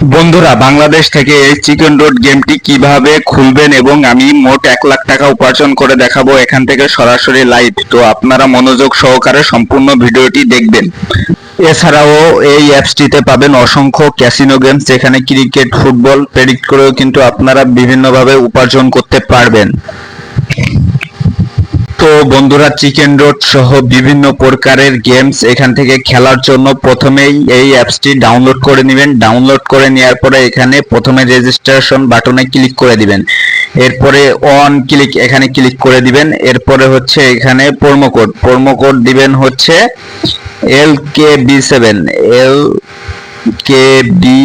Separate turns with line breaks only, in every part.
বন্ধুরা, বাংলাদেশ থেকে এই চিকেন রোড গেমটি কীভাবে খুলবেন এবং আমি মোট এক লাখ টাকা উপার্জন করে দেখাবো এখান থেকে সরাসরি লাইভ তো আপনারা মনোযোগ সহকারে সম্পূর্ণ ভিডিওটি দেখবেন। এছাড়াও এই অ্যাপসটিতে পাবেন অসংখ্য ক্যাসিনো গেমস যেখানে ক্রিকেট ফুটবল প্রেডিক্ট করেও কিন্তু আপনারা বিভিন্নভাবে উপার্জন করতে পারবেন। তো বন্ধুরা চিকেন রোড সহ বিভিন্ন প্রকারের গেমস এখান থেকে খেলার জন্য প্রথমেই এই অ্যাপসটি ডাউনলোড করে নেবেন। ডাউনলোড করে নেওয়ার পরে এখানে প্রথমে রেজিস্ট্রেশন বাটনে ক্লিক করে দিবেন। এরপরে অন ক্লিক এখানে ক্লিক করে দিবেন। এরপরে হচ্ছে এখানে প্রোমো কোড প্রোমো কোড দিবেন হচ্ছে L K B seven L K B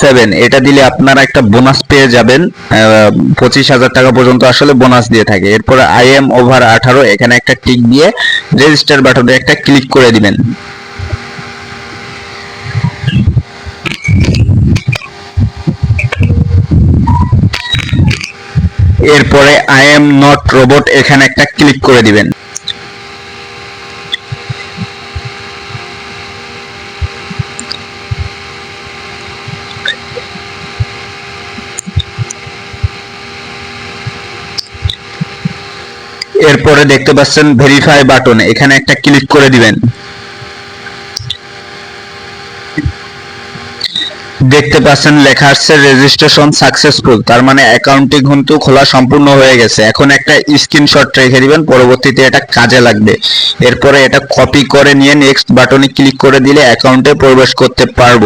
seven এটা দিলে আপনারা একটা বোনাস পেয়ে যাবেন পঁচিশ হাজার টাকা পর্যন্ত আসলে বোনাস দিয়ে থাকে। এরপরে আই এম ওভার আঠারো, এখানে একটা টিক দিয়ে রেজিস্টার বাটনে একটা ক্লিক করে দিবেন। এরপরে আই এম নট রোবট এখানে একটা ক্লিক করে দিবেন। এরপরে দেখতে পাচ্ছেন ভেরিফাই বাটন এখানে একটা ক্লিক করে দিবেন। দেখতে পাচ্ছেন লেখা আসছে রেজিস্ট্রেশন সাকসেসফুল তার মানে অ্যাকাউন্টটি কিন্তু খোলা সম্পূর্ণ হয়ে গেছে। এখন একটা স্ক্রিনশট রেখে দিবেন, পরবর্তীতে এটা কাজে লাগবে। এরপরে এটা কপি করে নিয়ে নেক্সট বাটনে ক্লিক করে দিলে অ্যাকাউন্টে প্রবেশ করতে পারব।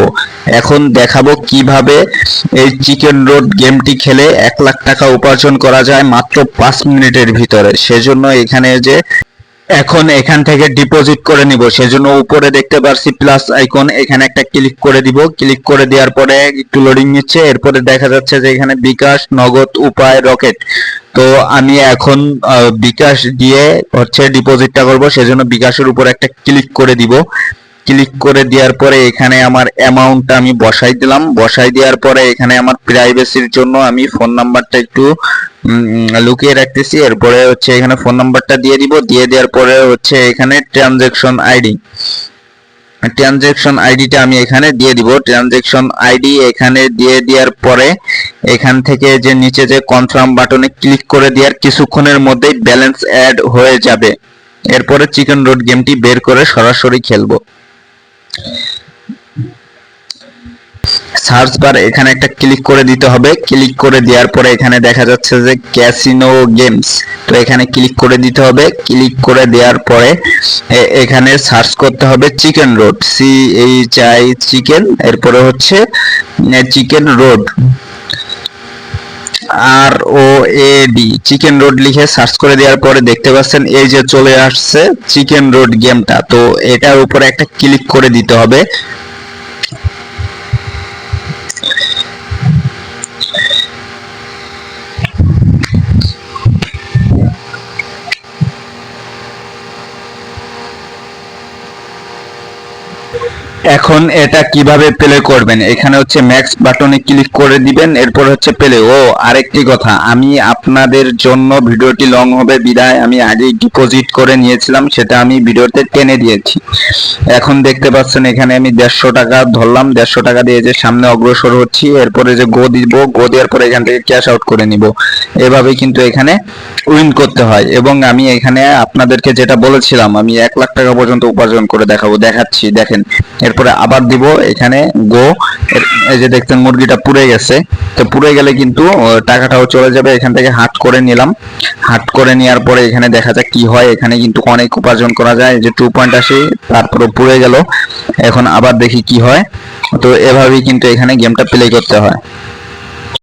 এখন দেখাবো কীভাবে এই চিকেন রোড গেমটি খেলে এক লাখ টাকা উপার্জন করা যায় মাত্র পাঁচ মিনিটের ভিতরে। সেজন্য এখানে যে এখন এখান থেকে ডিপোজিট করে নিব। সেজন্য উপরে দেখতে পারছি প্লাস আইকন এখানে একটা ক্লিক করে দিব। ক্লিক করে দেওয়ার পরে একটু লোডিং নিচ্ছে। এরপরে দেখা যাচ্ছে যে এখানে বিকাশ, নগদ, উপায়, রকেট। তো আমি এখন বিকাশ দিয়ে হচ্ছে ডিপোজিটটা করব। সেজন্য বিকাশের উপর একটা ক্লিক করে দিব। ক্লিক করে দেওয়ার পরে এখানে আমার অ্যামাউন্টটা আমি বসাই দিলাম। বসাই দেওয়ার পরে এখানে আমার প্রাইভেসির জন্য আমি ফোন নাম্বারটা একটু লুকিয়ে রাখতেছি। এরপরে হচ্ছে এখানে ফোন নাম্বারটা দিয়ে দিব। দিয়ে দেওয়ার পরে হচ্ছে এখানে ট্রানজেকশন আইডি ট্রানজেকশন আইডিটা আমি এখানে দিয়ে দিব। ট্রানজেকশন আইডি এখানে দিয়ে দেওয়ার পরে এখান থেকে যে নিচে যে কনফার্ম বাটনে ক্লিক করে দেওয়ার কিছুক্ষণের মধ্যেই ব্যালেন্স অ্যাড হয়ে যাবে। এরপরে চিকেন রোড গেমটি বের করে সরাসরি খেলব। সার্চ বার এখানে একটা ক্লিক করে দিতে হবে। ক্লিক করে দেওয়ার পরে এখানে দেখা যাচ্ছে যে ক্যাসিনো গেমস। তো এখানে ক্লিক করে দিতে হবে। ক্লিক করে দেওয়ার পরে এখানে সার্চ করতে হবে chicken road. C H I chicken. এরপরে হচ্ছে chicken road. R O A D chicken road লিখে সার্চ করে দেওয়ার পরে দেখতে পাচ্ছেন, এই যে চলে আসছে চিকেন রোড গেমটা তো এটার উপরে একটা ক্লিক করে দিতে হবে। এখন এটা কীভাবে প্লে করবেন? এখানে হচ্ছে ম্যাক্স বাটনে ক্লিক করে দিবেন, এরপর হচ্ছে প্লে ও, আরেকটি কথা, আমি আপনাদের জন্য ভিডিওটি লং হবে, বিদায়। আমি আগেই ডিপোজিট করে নিয়েছিলাম, সেটা আমি ভিডিওতে টেনে দিয়েছি। এখন দেখতে পাচ্ছেন, এখানে আমি দেড়শো টাকা ধরলাম, দেড়শো টাকা দিয়ে যে সামনে অগ্রসর হচ্ছি, এরপরে যে গো দিব গো দেওয়ার পরে এখান থেকে ক্যাশ আউট করে নিব। এভাবে কিন্তু এখানে উইন করতে হয়। এবং আমি এখানে আপনাদেরকে যেটা বলেছিলাম, আমি এক লাখ টাকা পর্যন্ত উপার্জন করে দেখাবো, দেখাচ্ছি, দেখেন। এরপরে আবার দিব এখানে গো এই যে দেখতেন মুরগিটা পুড়ে গেছে। তো পুড়ে গেলে কিন্তু টাকাটাও চলে যাবে। এখান থেকে হাট করে নিলাম। হাট করে নেওয়ার পরে এখানে দেখা যাক কি হয়। এখানে কিন্তু অনেক উপার্জন করা যায়। যে টু পয়েন্ট আসি তারপরে পুড়ে গেল। এখন আবার দেখি কি হয়। তো এভাবেই কিন্তু এখানে গেমটা প্লে করতে হয়।